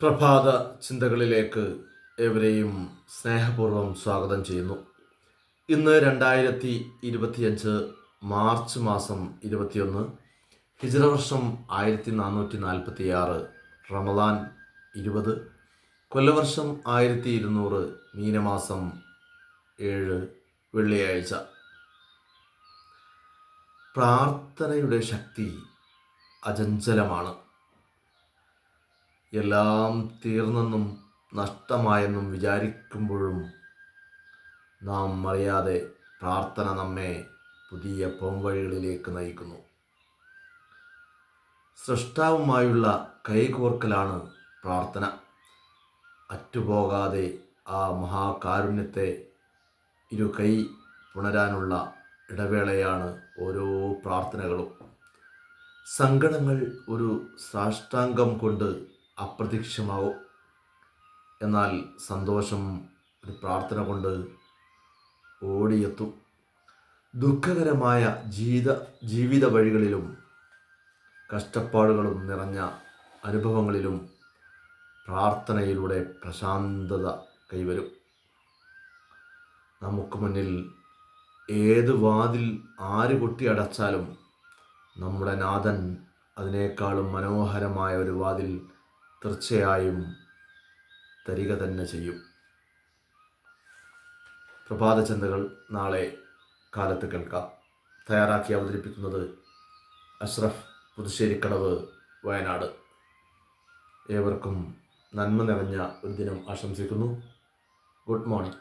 പ്രഭാത ചിന്തകളിലേക്ക് ഏവരെയും സ്നേഹപൂർവം സ്വാഗതം ചെയ്യുന്നു. ഇന്ന് രണ്ടായിരത്തി ഇരുപത്തിയഞ്ച് മാർച്ച് മാസം ഇരുപത്തിയൊന്ന് ഹിജറ വർഷം ആയിരത്തി നാനൂറ്റി നാൽപ്പത്തി ആറ് റമദാൻ ഇരുപത് കൊല്ലവർഷം ആയിരത്തി ഇരുന്നൂറ് മീനമാസം ഏഴ് വെള്ളിയാഴ്ച. പ്രാർത്ഥനയുടെ ശക്തി അചഞ്ചലമാണ്. എല്ലാം തീർന്നെന്നും നഷ്ടമായെന്നും വിചാരിക്കുമ്പോഴും നാം അറിയാതെ പ്രാർത്ഥന നമ്മെ പുതിയ പോംവഴികളിലേക്ക് നയിക്കുന്നു. സൃഷ്ടാവുമായുള്ള കൈകോർക്കലാണ് പ്രാർത്ഥന. അറ്റുപോകാതെ ആ മഹാകാരുണ്യത്തെ ഇരു കൈ പുണരാനുള്ള ഇടവേളയാണ് ഓരോ പ്രാർത്ഥനകളും. സങ്കടങ്ങൾ ഒരു സാഷ്ടാംഗം കൊണ്ട് അപ്രത്യക്ഷമാവും. എന്നാൽ സന്തോഷം ഒരു പ്രാർത്ഥന കൊണ്ട് ഓടിയെത്തും. ദുഃഖകരമായ ജീവിത ജീവിത വഴികളിലും കഷ്ടപ്പാടുകളും നിറഞ്ഞ അനുഭവങ്ങളിലും പ്രാർത്ഥനയിലൂടെ പ്രശാന്തത കൈവരും. നമുക്ക് മുന്നിൽ ഏത് വാതിൽ ആര് കൊട്ടി അടച്ചാലും നമ്മുടെ നാഥൻ അതിനേക്കാളും മനോഹരമായ ഒരു വാതിൽ തീർച്ചയായും തരിക തന്നെ ചെയ്യും. പ്രഭാത ചിന്തകൾ നാളെ കാലത്ത് കേൾക്കാം. തയ്യാറാക്കി അവതരിപ്പിക്കുന്നത് അഷ്റഫ് പുതുശ്ശേരിക്കടവ് വയനാട്. ഏവർക്കും നന്മ നിറഞ്ഞ ഒരു ദിനം ആശംസിക്കുന്നു. Good morning.